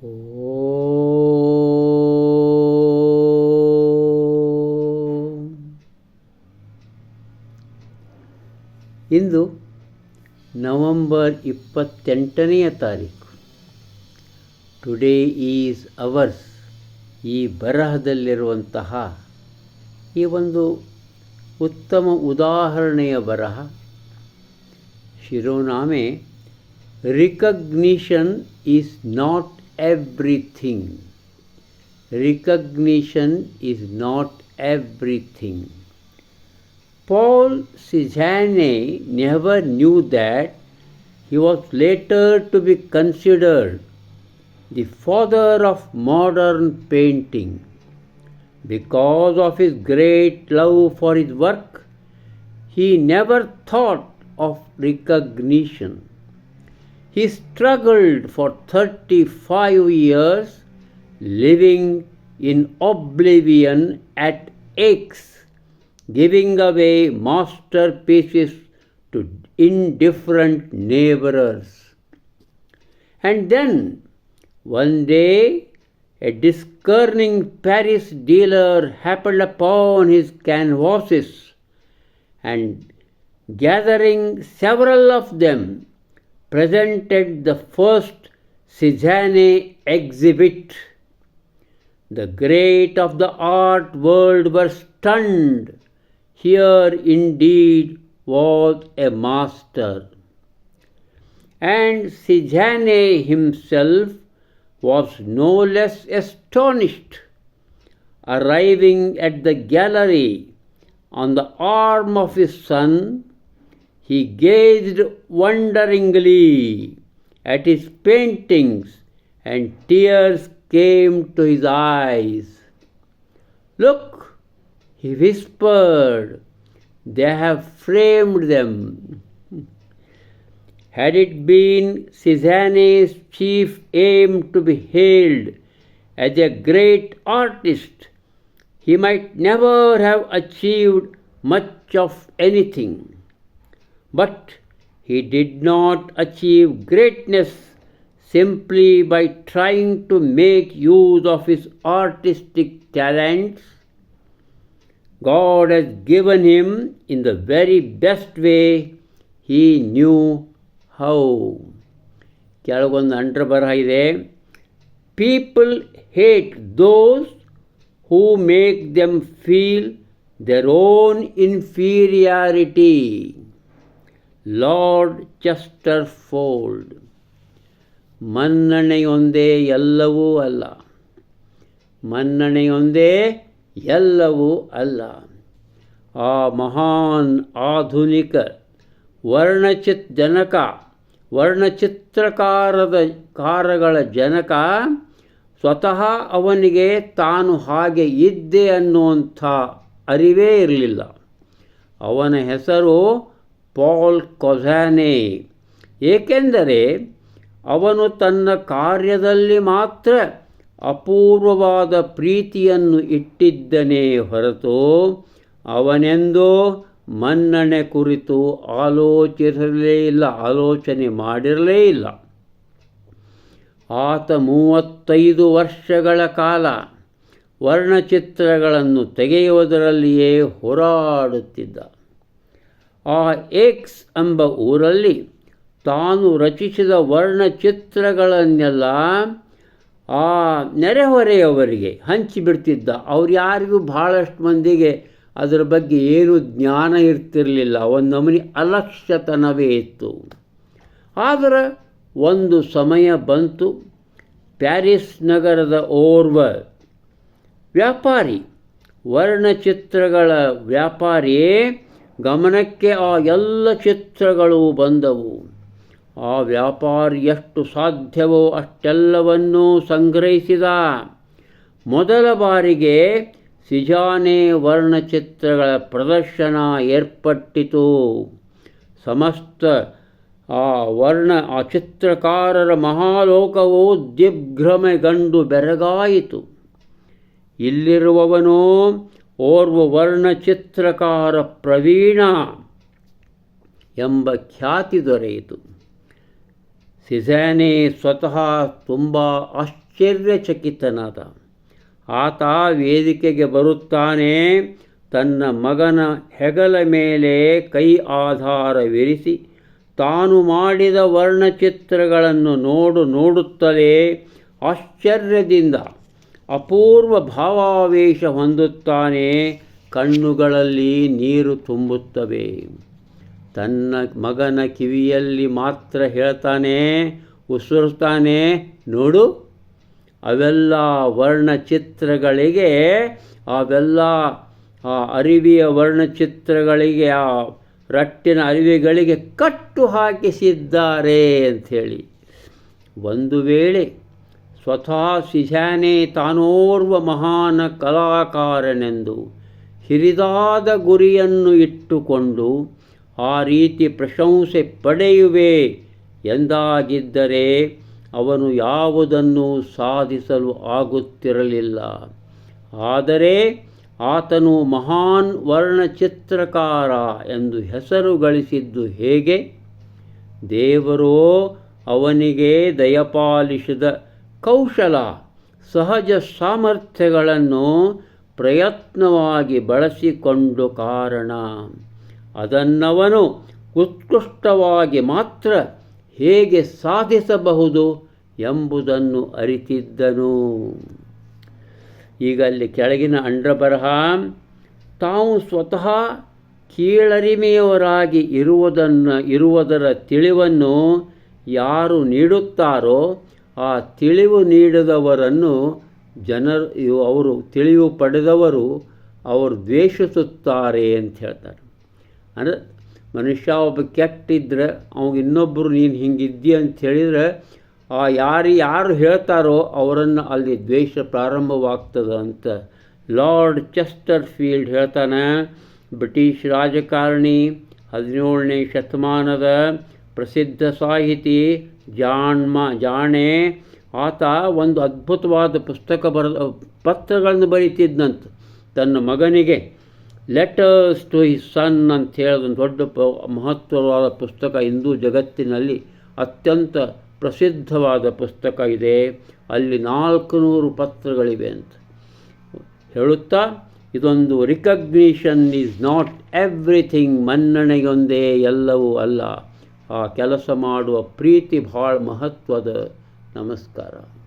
ಇಂದು November ಇಪ್ಪತ್ತೆಂಟನೆಯ ತಾರೀಕು. Today is ours ಈ ಬರಹದಲ್ಲಿರುವಂತಹ ಈ ಒಂದು ಉತ್ತಮ ಉದಾಹರಣೆಯ ಬರಹ. ಶಿರೋನಾಮೆ recognition is not everything. Recognition is not everything. Paul Cézanne never knew that he was later to be considered the father of modern painting. Because of his great love for his work, he never thought of recognition. He struggled for 35 years, living in oblivion at Aix giving away masterpieces to indifferent neighbors. And then, one day, a discerning Paris dealer happened upon his canvases and, gathering several of them, presented the first Cézanne exhibit. The great of the art world were stunned here indeed was a master. And Cézanne himself was no less astonished. Arriving at the gallery on the arm of his son, he gazed wonderingly at his paintings, and tears came to his eyes. Look, he whispered, they have framed them. Had it been Cézanne's chief aim to be hailed as a great artist, he might never have achieved much of anything But he did not achieve greatness simply by trying to make use of his artistic talents. God has given him in the very best way he knew how. ಕೆಳಗೊಂದು ಅಂಡ್ರ ಬರಹ ಇದೆ people hate those who make them feel their own inferiority lord Chesterfield ಮನ್ನಣೆಯೊಂದೇ ಎಲ್ಲವೂ ಅಲ್ಲ. ಮನ್ನಣೆಯೊಂದೇ ಎಲ್ಲವೂ ಅಲ್ಲ. ಆ ಮಹಾನ್ ಆಧುನಿಕ ವರ್ಣಚಿತ್ ಜನಕ, ವರ್ಣಚಿತ್ರಕಾರದ ಕಾರಗಳ ಜನಕ ಸ್ವತಃ ಅವನಿಗೆ ತಾನು ಹಾಗೆ ಇದ್ದೆ ಅನ್ನುವಂಥ ಅರಿವೇ ಇರಲಿಲ್ಲ. ಅವನ ಹೆಸರು ಪಾಲ್ ಕೊಝಾನೆ. ಏಕೆಂದರೆ ಅವನು ತನ್ನ ಕಾರ್ಯದಲ್ಲಿ ಮಾತ್ರ ಅಪೂರ್ವವಾದ ಪ್ರೀತಿಯನ್ನು ಇಟ್ಟಿದ್ದನೇ ಹೊರತು ಅವನೆಂದೋ ಮನ್ನಣೆ ಕುರಿತು ಆಲೋಚಿಸಲೇ ಇಲ್ಲ, ಆಲೋಚನೆ ಮಾಡಿರಲೇ ಇಲ್ಲ. ಆತ ಮೂವತ್ತೈದು ವರ್ಷಗಳ ಕಾಲ ವರ್ಣಚಿತ್ರಗಳನ್ನು ತೆಗೆಯುವುದರಲ್ಲಿಯೇ ಹೋರಾಡುತ್ತಿದ್ದ. ಆ ಎಕ್ಸ್ ಎಂಬ ಊರಲ್ಲಿ ತಾನು ರಚಿಸಿದ ವರ್ಣಚಿತ್ರಗಳನ್ನೆಲ್ಲ ಆ ನೆರೆಹೊರೆಯವರಿಗೆ ಹಂಚಿಬಿಡ್ತಿದ್ದ ಅವ್ರು ಯಾರಿಗೂ ಭಾಳಷ್ಟು ಮಂದಿಗೆ ಅದರ ಬಗ್ಗೆ ಏನೂ ಜ್ಞಾನ ಇರ್ತಿರಲಿಲ್ಲ. ಒಂದು ನಮನಿ ಅಲಕ್ಷ್ಯತನವೇ ಇತ್ತು. ಆದರೆ ಒಂದು ಸಮಯ ಬಂತು. ಪ್ಯಾರಿಸ್ ನಗರದ ಓರ್ವ ವ್ಯಾಪಾರಿ, ವರ್ಣಚಿತ್ರಗಳ ವ್ಯಾಪಾರಿಯೇ ಗಮನಕ್ಕೆ ಆ ಎಲ್ಲ ಚಿತ್ರಗಳು ಬಂದವು. ಆ ವ್ಯಾಪಾರಿ ಎಷ್ಟು ಸಾಧ್ಯವೋ ಅಷ್ಟೆಲ್ಲವನ್ನೂ ಸಂಗ್ರಹಿಸಿದ. ಮೊದಲ ಬಾರಿಗೆ ಸಿಜಾನೆ ವರ್ಣಚಿತ್ರಗಳ ಪ್ರದರ್ಶನ ಏರ್ಪಟ್ಟಿತು. ಸಮಸ್ತ ಆ ವರ್ಣ, ಆ ಚಿತ್ರಕಾರರ ಮಹಾಲೋಕವು ದಿಗ್ಭ್ರಮೆಗಂಡು ಬೆರಗಾಯಿತು. ಇಲ್ಲಿರುವವನೋ ಓರ್ವ ವರ್ಣಚಿತ್ರಕಾರ ಪ್ರವೀಣ ಎಂಬ ಖ್ಯಾತಿ ದೊರೆಯಿತು. ಸಿಜಾನೆ ಸ್ವತಃ ತುಂಬ ಆಶ್ಚರ್ಯಚಕಿತನಾದ. ಆತ ವೇದಿಕೆಗೆ ಬರುತ್ತಾನೆ, ತನ್ನ ಮಗನ ಹೆಗಲ ಮೇಲೆ ಕೈ ಆಧಾರವಿರಿಸಿ, ತಾನು ಮಾಡಿದ ವರ್ಣಚಿತ್ರಗಳನ್ನು ನೋಡು ನೋಡುತ್ತಲೇ ಆಶ್ಚರ್ಯದಿಂದ ಅಪೂರ್ವ ಭಾವಾವೇಶ ಹೊಂದುತ್ತಾನೆ. ಕಣ್ಣುಗಳಲ್ಲಿ ನೀರು ತುಂಬುತ್ತವೆ. ತನ್ನ ಮಗನ ಕಿವಿಯಲ್ಲಿ ಮಾತ್ರ ಹೇಳ್ತಾನೆ, ಉಸಿರುತ್ತಾನೆ. ನೋಡು, ಅವೆಲ್ಲ ವರ್ಣಚಿತ್ರಗಳಿಗೆ, ಅವೆಲ್ಲ ಆ ಅರಿವಿಯ ವರ್ಣಚಿತ್ರಗಳಿಗೆ, ಆ ರಟ್ಟಿನ ಅರಿವಿಗಳಿಗೆ ಕಟ್ಟು ಹಾಕಿಸಿದ್ದಾರೆ ಅಂಥೇಳಿ. ಒಂದು ವೇಳೆ ಸ್ವತಃ ಸಿಜಾನೆ ತಾನೋರ್ವ ಮಹಾನ ಕಲಾಕಾರನೆಂದು ಹಿರಿದಾದ ಗುರಿಯನ್ನು ಇಟ್ಟುಕೊಂಡು ಆ ರೀತಿ ಪ್ರಶಂಸೆ ಪಡೆಯುವೆ ಎಂದಾಗಿದ್ದರೆ ಅವನು ಯಾವುದನ್ನು ಸಾಧಿಸಲು ಆಗುತ್ತಿರಲಿಲ್ಲ. ಆದರೆ ಆತನು ಮಹಾನ್ ವರ್ಣಚಿತ್ರಕಾರ ಎಂದು ಹೆಸರು ಗಳಿಸಿದ್ದು ಹೇಗೆ? ದೇವರೋ, ಅವನಿಗೆ ದಯಪಾಲಿಸಿದ ಕೌಶಲ, ಸಹಜ ಸಾಮರ್ಥ್ಯಗಳನ್ನು ಪ್ರಯತ್ನವಾಗಿ ಬಳಸಿಕೊಂಡು ಕಾರಣ. ಅದನ್ನವನು ಉತ್ಕೃಷ್ಟವಾಗಿ ಮಾತ್ರ ಹೇಗೆ ಸಾಧಿಸಬಹುದು ಎಂಬುದನ್ನು ಅರಿತಿದ್ದನು. ಈಗ ಅಲ್ಲಿ ಕೆಳಗಿನ ಅಂಡ್ರಬರಹ ತಾವು ಸ್ವತಃ ಕೀಳರಿಮೆಯವರಾಗಿ ಇರುವುದನ್ನು, ಇರುವುದರ ತಿಳಿವನ್ನು ಯಾರು ನೀಡುತ್ತಾರೋ ಆ ತಿಳಿವು ನೀಡಿದವರನ್ನು ಜನರು ಅವರು ತಿಳಿವು ಪಡೆದವರು ಅವರು ದ್ವೇಷಿಸುತ್ತಾರೆ ಅಂತ ಹೇಳ್ತಾರೆ. ಅಂದರೆ ಮನುಷ್ಯ ಒಬ್ಬ ಕೆಟ್ಟಿದ್ರೆ ಅವ್ಗೆ ಇನ್ನೊಬ್ಬರು ನೀನು ಹಿಂಗಿದ್ದೀಯ ಅಂತ ಹೇಳಿದರೆ ಆ ಯಾರು ಯಾರು ಹೇಳ್ತಾರೋ ಅವರನ್ನು ಅಲ್ಲಿ ದ್ವೇಷ ಪ್ರಾರಂಭವಾಗ್ತದೆ ಅಂತ ಲಾರ್ಡ್ ಚೆಸ್ಟರ್ ಫೀಲ್ಡ್ ಹೇಳ್ತಾನೆ. ಬ್ರಿಟಿಷ್ ರಾಜಕಾರಣಿ ಹದಿನೇಳನೇ ಶತಮಾನದ ಪ್ರಸಿದ್ಧ ಸಾಹಿತಿ ಜಾಣ್ಮ, ಜಾಣೆ. ಆತ ಒಂದು ಅದ್ಭುತವಾದ ಪುಸ್ತಕ ಬರೆದ ಪತ್ರಗಳನ್ನು ಬರೀತಿದ್ದಂತ ತನ್ನ ಮಗನಿಗೆ ಲೆಟರ್ಸ್ ಟು ಹಿ ಸನ್ ಅಂತ ಹೇಳಿದ ದೊಡ್ಡ ಮಹತ್ವವಾದ ಪುಸ್ತಕ. ಹಿಂದೂ ಜಗತ್ತಿನಲ್ಲಿ ಅತ್ಯಂತ ಪ್ರಸಿದ್ಧವಾದ ಪುಸ್ತಕ ಇದೆ. ಅಲ್ಲಿ ನಾಲ್ಕು ನೂರು ಪತ್ರಗಳಿವೆ ಅಂತ. ಹೇಳುತ್ತಾ, ಇದೊಂದು ರಿಕಗ್ನಿಷನ್ ಈಸ್ ನಾಟ್ ಎವ್ರಿಥಿಂಗ್ ಮನ್ನಣೆಗೊಂದೇ ಎಲ್ಲವೂ ಅಲ್ಲ. ಆ ಕೆಲಸ ಮಾಡುವ ಪ್ರೀತಿ ಭಾಳ ಮಹತ್ವದ ನಮಸ್ಕಾರ.